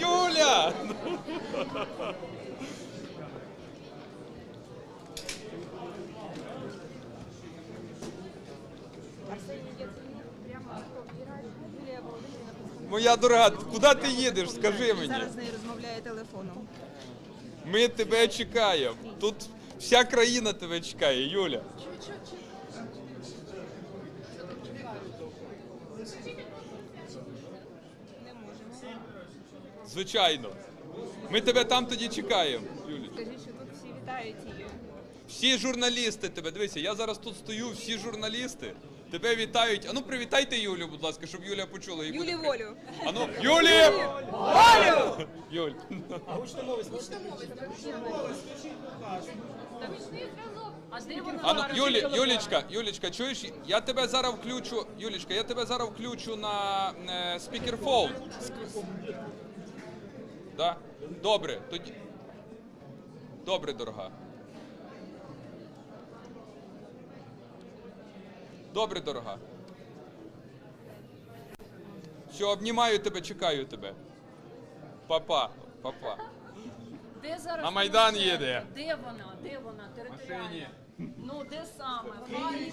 Юля! Юля! Моя дорога, куди ти їдеш? Скажи мені. Зараз з нею розмовляє телефоном. Ми тебе чекаємо. Тут вся країна тебе чекає, Юля. Звичайно. Ми тебе там тоді чекаємо, Юлі. Скажіть, що тут всі вітають її. Всі журналісти тебе. Дивися, я зараз тут стою, всі журналісти. Тебе вітають. Ану, привітайте Юлю, будь ласка, щоб Юля почула. буде Юлі волю. Ану, Юлі! Волю! Юль. А де вона? Ану? Юлі, Юлічка, Юлічка, чуєш? Я тебе зараз включу. Юлічка, я тебе зараз включу на е, спікерфон. Да? Добре, тоді. Добре, дорога. Добре, дорога. Все, обнімаю тебе, чекаю тебе. Папа, папа. Де зараз? На Майдан їде. Де вона? Де вона? Територіально. Машині. Ну, де саме?